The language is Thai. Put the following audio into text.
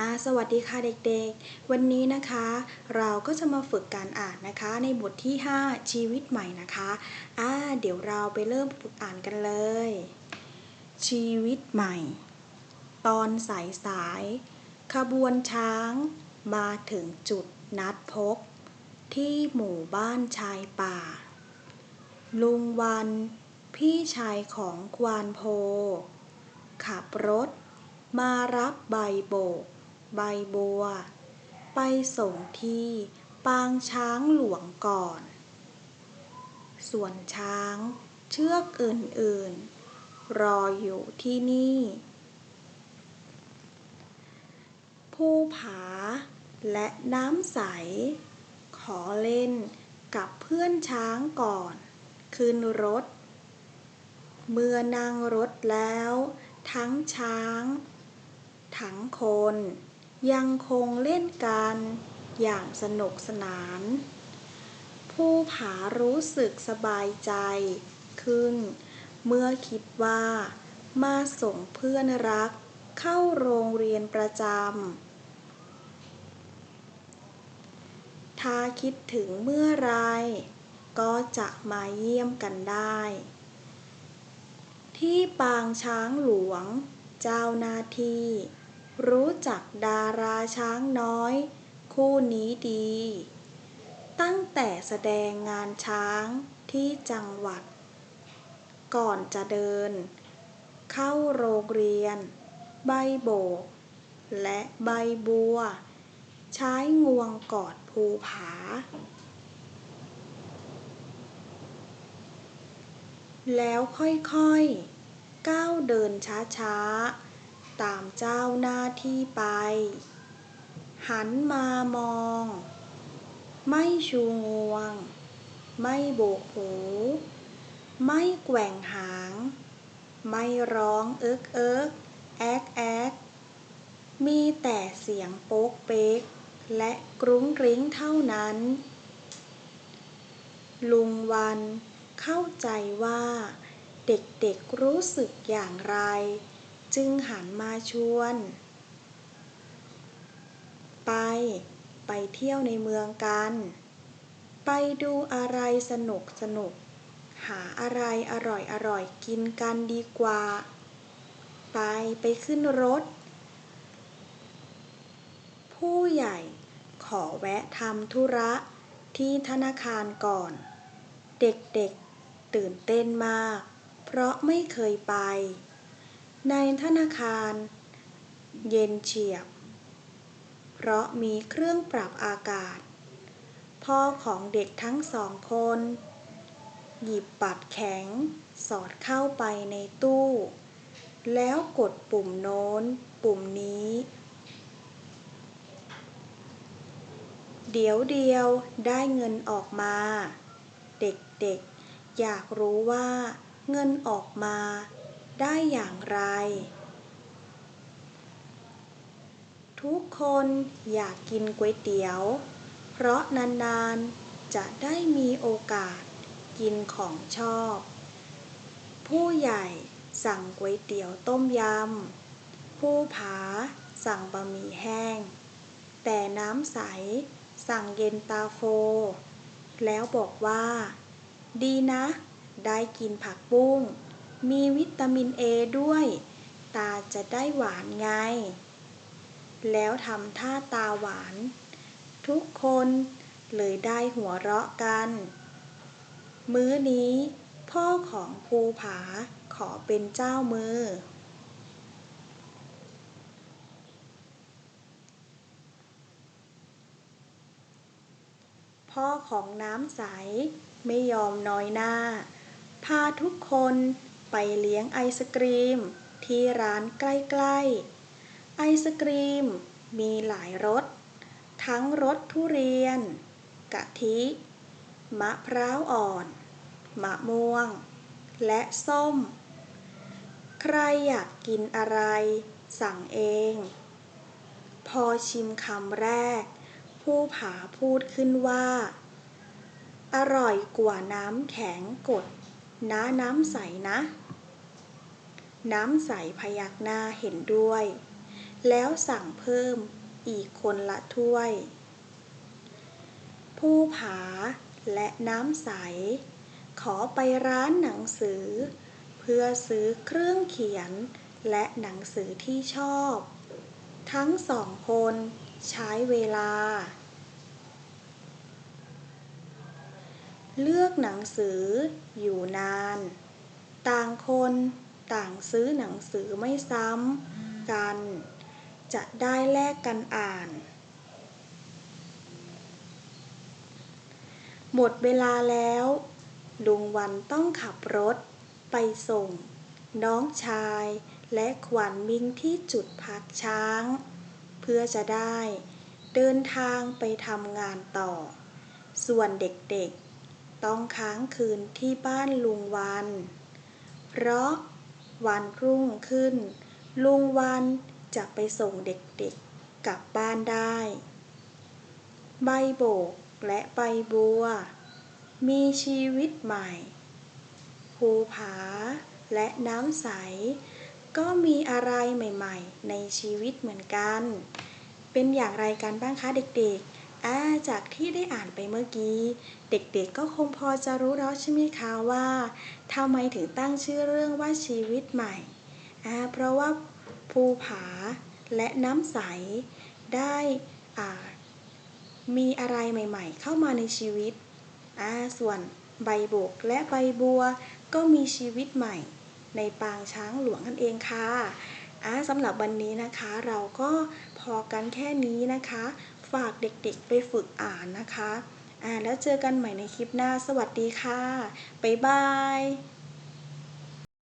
อ่าสวัสดีค่ะเด็กๆ วันนี้นะคะ เราก็จะมาฝึกการอ่านนะคะ ในบทที่ 5 ชีวิตใหม่นะคะอ่าเดี๋ยวเราไปเริ่มฝึกอ่านกันเลย ชีวิตใหม่ ตอนสายสาย ขบวนช้าง มาถึงจุดนัดพบ ที่หมู่บ้านชายป่า ลุงวัน พี่ชายของควานโพ ขับรถ มารับใบโบก ใบบัว ไปส่งที่ปางช้างหลวงก่อน ส่วนช้างเชือกอื่นๆ รออยู่ที่นี่ภูผาและน้ำใส ขอเล่นกับเพื่อนช้างก่อน ขึ้นรถ เมื่อนั่งรถแล้ว ทั้งช้าง ทั้งคน ยังคงเล่นกันอย่างสนุกสนานผู้ผารู้สึกสบายใจขึ้น เมื่อคิดว่า มาส่งเพื่อนรักเข้าโรงเรียนประจำ ถ้าคิดถึงเมื่อไร ก็จะมาเยี่ยมกันได้ ที่ปางช้างหลวงเจ้าหน้าที่ รู้จักดาราช้างน้อย คู่นี้ดี ตั้งแต่แสดงงานช้างที่จังหวัด ก่อนจะเดิน เข้าโรงเรียน ใบโบก และใบบัว ใช้งวงกอดภูผา แล้วค่อยๆ ก้าวเดินช้าๆ ตามเจ้าหน้าที่ไป หันมามอง ไม่ชูงวง ไม่โบกหู ไม่แกว่งหาง ไม่ร้องเอิ๊กเอิ๊กแอ๊กแอ๊กมีแต่เสียงโป๊กเป๊ก และกรุ้งกริ้งเท่านั้น ลุงวันเข้าใจว่า เด็กๆรู้สึกอย่างไร จึงหันมาชวน ไป ไปเที่ยวในเมืองกัน ไปดูอะไรสนุกสนุก หาอะไรอร่อยอร่อยกินกันดีกว่า ไปไปขึ้นรถ ผู้ใหญ่ขอแวะทำธุระที่ธนาคารก่อน เด็กๆตื่นเต้นมาก เพราะไม่เคยไป ในธนาคาร เย็นเฉียบ เพราะมีเครื่องปรับอากาศ พ่อของเด็กทั้งสองคน หยิบบัตรแข็งสอดเข้าไปในตู้ แล้วกดปุ่มโน้น ปุ่มนี้ เดี๋ยวเดียวได้เงินออกมา เด็กๆ อยากรู้ว่าเงินออกมา ได้อย่างไร ทุกคนอยากกินก๋วยเตี๋ยว เพราะนานๆจะได้มีโอกาสกินของชอบ ผู้ใหญ่สั่งก๋วยเตี๋ยวต้มยำ ผู้ผาสั่งบะหมี่แห้ง แต่น้ำใสสั่งเย็นตาโฟ แล้วบอกว่า ดีนะ ได้กินผักบุ้ง มีวิตามินเอด้วย ตาจะได้หวานไง แล้วทำท่าตาหวาน ทุกคนเลยได้หัวเราะกัน มื้อนี้ พ่อของภูผาขอเป็นเจ้ามือพ่อของน้ำใสไม่ยอมน้อยหน้า พาทุกคน ไปเลี้ยงไอศกรีม ที่ร้านใกล้ๆ ไอศกรีมมีหลายรส ทั้งรสทุเรียน กะทิ มะพร้าวอ่อน มะม่วง และส้ม ใครอยากกินอะไร สั่งเอง พอชิมคำแรก ผู้ผาพูดขึ้นว่า อร่อยกว่าน้ำแข็งกด น้าน้ำใสนะ น้ำใสพยักหน้าเห็นด้วย แล้วสั่งเพิ่มอีกคนละถ้วย ผู้ผาและน้ำใส ขอไปร้านหนังสือ เพื่อซื้อเครื่องเขียนและหนังสือที่ชอบ ทั้งสองคนใช้เวลา เลือกหนังสืออยู่นาน ต่างคนต่างซื้อหนังสือไม่ซ้ำกัน จะได้แลกกันอ่าน หมดเวลาแล้วลุงวันต้องขับรถไปส่ง น้องชายและขวัญมิงที่จุดพักช้าง เพื่อจะได้เดินทางไปทำงานต่อ ส่วนเด็กๆ ต้องค้างคืนที่บ้านลุงวัน เพราะวันรุ่งขึ้น ลุงวันจะไปส่งเด็กๆกลับบ้านได้ ใบโบกและใบบัว มีชีวิตใหม่ ภูผาและน้ำใส ก็มีอะไรใหม่ๆ ในชีวิตเหมือนกัน เป็นอย่างไรกันบ้างคะเด็กๆ อ่าจากที่ได้อ่านไปเมื่อกี้ เด็กๆก็คงพอจะรู้แล้วใช่ไหมคะว่าทำไมถึงตั้งชื่อเรื่องว่าชีวิตใหม่อ่าเพราะว่าภูผาและน้ำใสได้อ่ามีอะไรใหม่ ๆ เข้ามาในชีวิตอ่าส่วนใบบกและใบบัว ก็มีชีวิตใหม่ ในปางช้างหลวงนั่นเองค่ะอ่าสำหรับวันนี้นะคะเราก็พอกันแค่นี้นะคะ ฝากเด็กๆไปฝึกอ่านนะคะ อ่าแล้วเจอกันใหม่ในคลิปหน้า สวัสดีค่ะ บ๊ายบาย